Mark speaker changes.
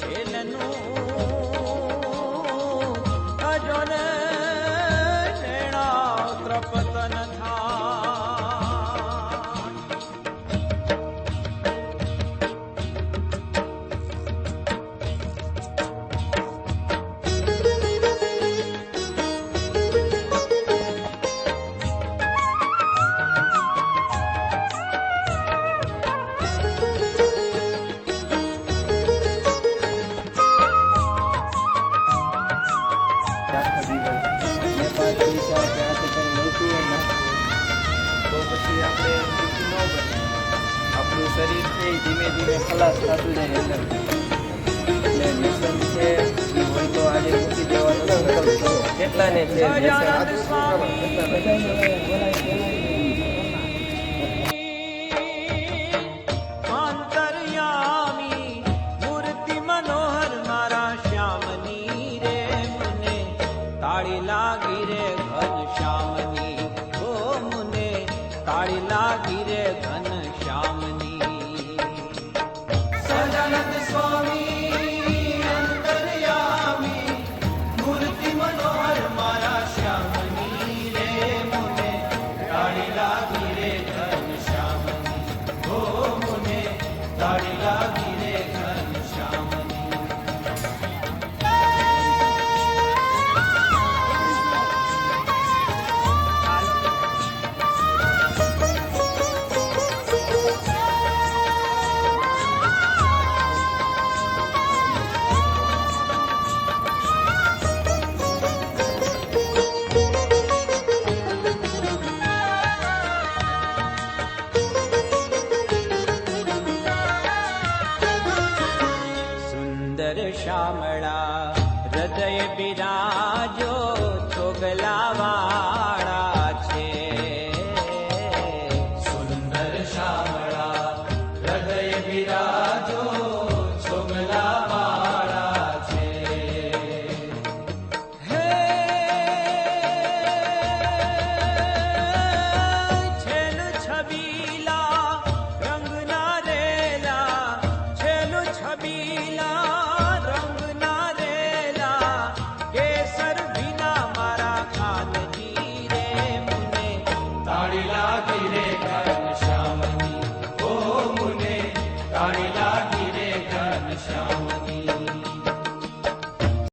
Speaker 1: చేలను అజన నేణా త్రపతన ధ આખો દિવસ આપણે દુઃખી આપણું શરીર છે ધીમે ધીમે ખલાસ થતું જાય હોય તો આજે મૂકી દેવાનો કેટલાને છે
Speaker 2: लागी रे घन श्यामनी